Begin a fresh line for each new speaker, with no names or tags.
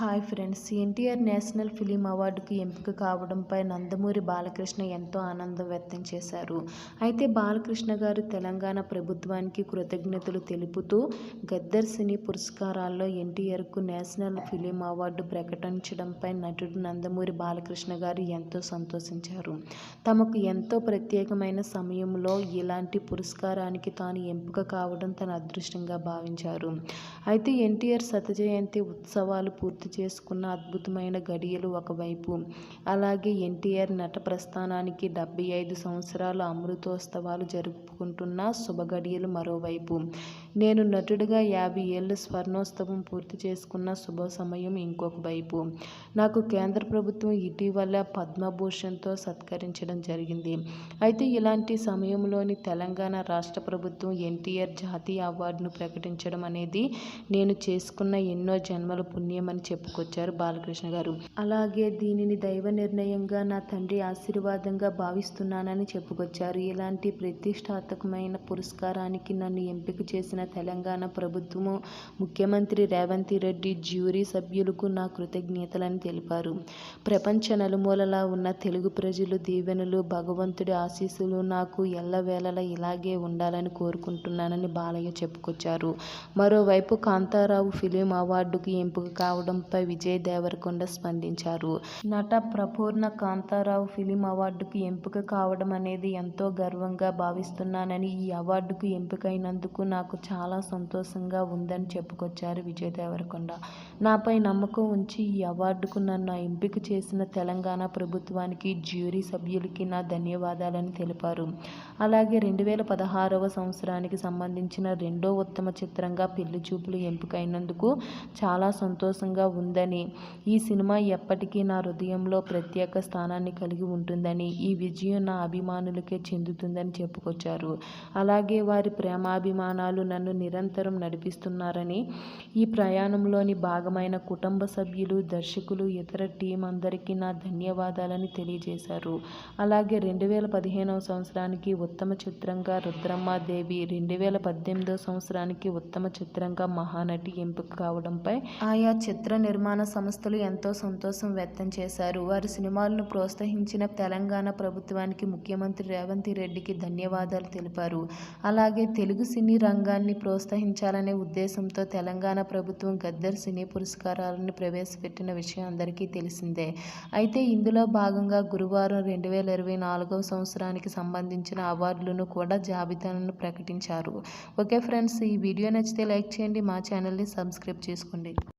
Hi friends NTR national film అవార్డుకి ఎంపిక కావడంపై నందమూరి బాలకృష్ణ ఎంతో ఆనందం వ్యక్తం చేశారు. అయితే బాలకృష్ణ గారు తెలంగాణ ప్రభుత్వానికి కృతజ్ఞతలు తెలుపుతూ గద్దర్ సినీ పురస్కారాల్లో ఎన్టీఆర్కు నేషనల్ ఫిలిం అవార్డు ప్రకటించడంపై నటుడు నందమూరి బాలకృష్ణ గారు ఎంతో సంతోషించారు. తమకు ఎంతో ప్రత్యేకమైన సమయంలో ఇలాంటి పురస్కారానికి తాను ఎంపిక కావడం తన అదృష్టంగా భావించారు. అయితే ఎన్టీఆర్ శత జయంతి ఉత్సవాలు పూర్తి చేసుకున్న అద్భుతమైన గడియలు ఒకవైపు. అలాగే ఎన్టీఆర్ నట ప్రస్థానానికి డెబ్బై ఐదు సంవత్సరాల అమృతోత్సవాలు జరుపుకుంటున్న శుభ గడియలు మరోవైపు. నేను నటుడిగా యాభై ఏళ్ళ స్వర్ణోత్సవం పూర్తి చేసుకున్న శుభ సమయం ఇంకొక వైపు. నాకు కేంద్ర ప్రభుత్వం ఇటీవల పద్మభూషణ్తో సత్కరించడం జరిగింది. అయితే ఇలాంటి సమయంలోని తెలంగాణ రాష్ట్ర ప్రభుత్వం ఎన్టీఆర్ జాతీయ అవార్డును ప్రకటించడం అనేది నేను చేసుకున్న ఎన్నో జన్మల పుణ్యమని చెప్పుకొచ్చారు బాలకృష్ణ గారు. అలాగే దీనిని దైవ నిర్ణయంగా నా తండ్రి ఆశీర్వాదంగా భావిస్తున్నానని చెప్పుకొచ్చారు. ఇలాంటి ప్రతిష్టాత్మకమైన పురస్కారానికి నన్ను ఎంపిక చేసిన తెలంగాణ ప్రభుత్వము ముఖ్యమంత్రి రేవంత్ రెడ్డి జ్యూరీ సభ్యులకు నా కృతజ్ఞతలని తెలిపారు. ప్రపంచ నలుమూలలా ఉన్న తెలుగు ప్రజలు దీవెనలు భగవంతుడి ఆశీస్సులు నాకు ఎల్లవేళలా ఇలాగే ఉండాలని కోరుకుంటున్నానని బాలయ్య చెప్పుకొచ్చారు. మరోవైపు కాంతారావు ఫిలిం అవార్డుకు ఎంపిక కావడం కావడంపై విజయ్ దేవరకొండ స్పందించారు. నట ప్రపూర్ణ కాంతారావు ఫిలిం అవార్డుకు ఎంపిక కావడం అనేది ఎంతో గర్వంగా భావిస్తున్నానని ఈ అవార్డుకు ఎంపికైనందుకు నాకు చాలా సంతోషంగా ఉందని చెప్పుకొచ్చారు విజయ్ దేవరకొండ. నాపై నమ్మకం ఉంచి ఈ అవార్డుకు నన్ను ఎంపిక చేసిన తెలంగాణ ప్రభుత్వానికి జ్యూరీ సభ్యులకి నా ధన్యవాదాలని తెలిపారు. అలాగే రెండు వేల పదహారవ సంవత్సరానికి సంబంధించిన రెండో ఉత్తమ చిత్రంగా పెళ్ళి చూపులు ఎంపికైనందుకు చాలా సంతోషంగా ఉందని. ఈ సినిమా ఎప్పటికీ నా హృదయంలో ప్రత్యేక స్థానాన్ని కలిగి ఉంటుందని ఈ విజయం నా అభిమానులకే చెందుతుందని చెప్పుకొచ్చారు. అలాగే వారి ప్రేమాభిమానాలు నన్ను నిరంతరం నడిపిస్తున్నారని ఈ ప్రయాణంలోని భాగమైన కుటుంబ సభ్యులు దర్శకులు ఇతర టీం అందరికీ నా ధన్యవాదాలని తెలియజేశారు. అలాగే రెండు వేల పదిహేనవ సంవత్సరానికి ఉత్తమ చిత్రంగా రుద్రమ్మాదేవి రెండు వేల పద్దెనిమిదవ సంవత్సరానికి ఉత్తమ చిత్రంగా మహానటి ఎంపిక కావడంపై ఆయా చిత్ర నిర్మాణ సంస్థలు ఎంతో సంతోషం వ్యక్తం చేశారు. వారి సినిమాలను ప్రోత్సహించిన తెలంగాణ ప్రభుత్వానికి ముఖ్యమంత్రి రేవంత్ రెడ్డికి ధన్యవాదాలు తెలిపారు. అలాగే తెలుగు సినీ రంగాన్ని ప్రోత్సహించాలనే ఉద్దేశంతో తెలంగాణ ప్రభుత్వం గద్దర్ సినీ పురస్కారాలను ప్రవేశపెట్టిన విషయం అందరికీ తెలిసిందే. అయితే ఇందులో భాగంగా గురువారం రెండు వేల ఇరవై నాలుగవ సంవత్సరానికి సంబంధించిన అవార్డులను కూడా జాబితాలను ప్రకటించారు. ఓకే ఫ్రెండ్స్ ఈ వీడియో నచ్చితే లైక్ చేయండి మా ఛానల్ని సబ్స్క్రైబ్ చేసుకోండి.